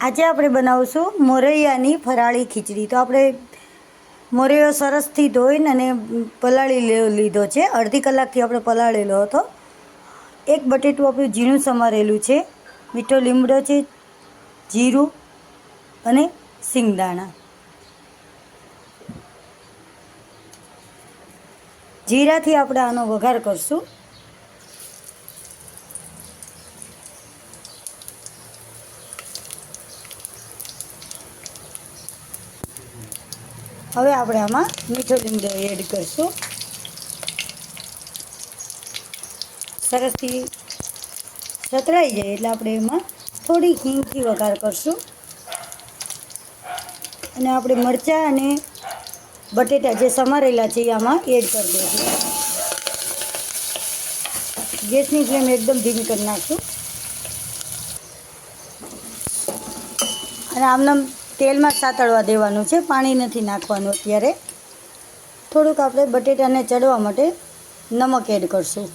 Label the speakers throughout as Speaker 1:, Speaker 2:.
Speaker 1: આજે આપણે બનાવશું મોરૈયાની ફરાળી ખીચડી. તો આપણે મોરૈયો સરસથી ધોઈને અને પલાળી લીધો છે. અડધી કલાકથી આપણે પલાળેલો હતો. એક બટેટું આપણું ઝીણું સમારેલું છે. મીઠો લીમડો છે, જીરું અને સિંગદાણા. જીરાથી આપણે આનો વઘાર કરશું. હવે આપણે આમાં મીઠો લીમડો એડ કરીશું. સરસથી સતરાઈ જાય એટલે આપણે એમાં થોડી હિંગથી વઘાર કરશું. અને આપણે મરચાં અને બટેટા જે સમારેલા છે એ આમાં એડ કરી દઈશું. ગેસની ફ્લેમ એકદમ ધીમી કરી નાખશું. અને આમનામ તેલમાં સાતળવા દેવાનું છે, પાણી નથી નાખવાનું અત્યારે. થોડુંક આપણે બટેટાને ચડવા માટે નમક એડ કરશું.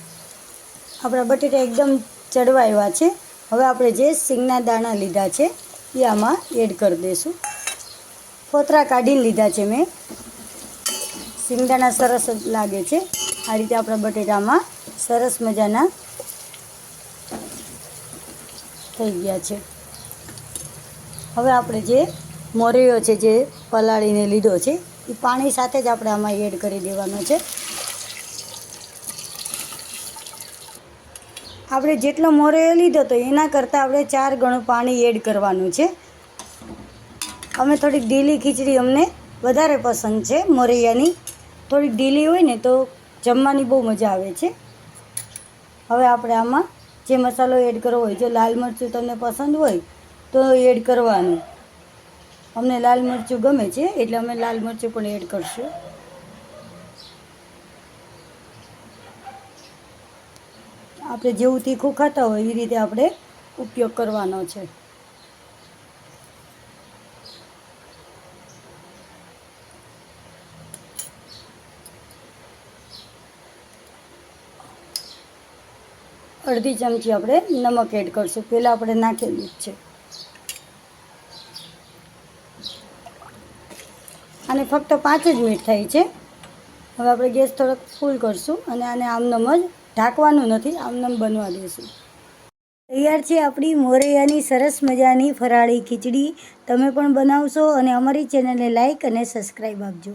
Speaker 1: આપણા બટેટા એકદમ ચડવા એવા છે. હવે આપણે જે સિંગના દાણા લીધા છે, એ આમાં એડ કરી દઈશું. ફોતરા કાઢીને લીધા છે મેં. સિંગદાણા સરસ લાગે છે. આ રીતે આપણા બટેટામાં સરસ મજાના થઈ ગયા છે. હવે આપણે જે મોરૈયો છે જે પલાળીને લીધો છે. એ પાણી સાથે જ આપણે આમાં એડ કરી દેવાનો છે. આપણે જેટલો મોરૈયો લીધો તો એના કરતાં આપણે ચાર ગણું પાણી એડ કરવાનું છે. અમે થોડીક ઢીલી ખીચડી અમને વધારે પસંદ છે મોરૈયાની. થોડીક ઢીલી હોય ને તો જમવાની બહુ મજા આવે છે. હવે આપણે આમાં જે મસાલો એડ કરવો હોય, જો લાલ મરચું તમને પસંદ હોય તો એડ કરવાનું. અમને લાલ મરચું ગમે છે, એટલે અમે લાલ મરચું પણ એડ કરશું. આપણે જેવું તીખું ખાતા હોય એ રીતે આપણે ઉપયોગ કરવાનો છે. અડધી ચમચી આપણે નમક એડ કરશું. પહેલાં આપણે નાખેલું જ છે. અને ફક્ત પાંચ જ મિનિટ થઈ છે. હવે આપણે ગેસ થોડોક ફૂલ કરશું અને આને આમનમ જ ઢાંકવાનું નથી, આમનમ બનવા દઈશું તૈયાર છે આપણી મોરૈયાની સરસ મજાની ફરાળી ખીચડી. તમે પણ બનાવશો અને અમારી ચેનલને લાઇક અને સબસ્ક્રાઈબ આપજો.